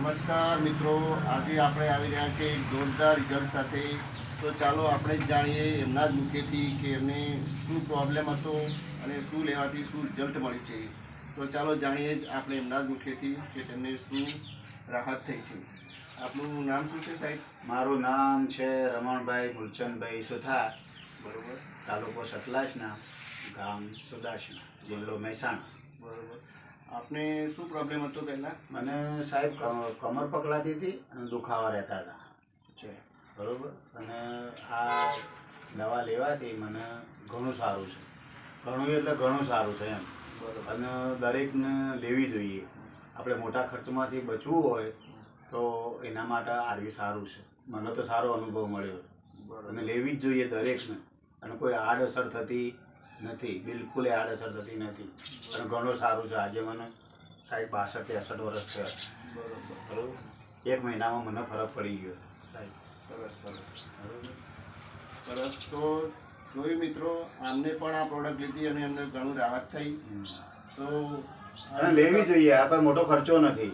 નમસ્કાર મિત્રો. આજે આપણે આવી રહ્યા છીએ જોરદાર રિઝલ્ટ સાથે. તો ચાલો આપણે જ જાણીએ એમના જ મુખેથી કે એમને શું પ્રોબ્લેમ હતો અને શું લેવાથી શું રિઝલ્ટ મળ્યું છે. તો ચાલો જાણીએ જ આપણે એમના જ મુખેથી કે તેમને શું રાહત થઈ છે. આપનું નામ શું છે સાહેબ? મારું નામ છે રમણભાઈ મૂલચંદભાઈ સુથાર. બરોબર. તાલુકો સતલાસના ગામ સુદાસના જિલ્લો મહેસાણા. બરોબર. આપને શું પ્રોબ્લેમ હતો પહેલાં? મને સાહેબ ક- કમર પકડાતી હતી અને દુખાવા રહેતા હતા. છે બરોબર? અને આ દવા લેવાથી મને ઘણું સારું છે. ઘણું એટલે ઘણું સારું છે એમ. અને દરેકને લેવી જોઈએ. આપણે મોટા ખર્ચમાંથી બચવું હોય તો એના માટે આરવી સારું છે. મને તો સારો અનુભવ મળ્યો. અને લેવી જ જોઈએ દરેકને. અને કોઈ આડઅસર થતી નથી બિલકુલ આડઅસર થતી નથી. અને ઘણું સારું છે. આજે મને સાહેબ બાસઠ ત્રેસઠ વર્ષ છે. બરોબર. બરોબર એક મહિનામાં મને ફરક પડી ગયો સાહેબ. સરસ સરસ. બરોબર સરસ. તો જોયું મિત્રો આમને પણ આ પ્રોડક્ટ લીધી અને એમને ઘણું રાહત થઈ. તો અને લેવી જોઈએ. આ કોઈ મોટો ખર્ચો નથી.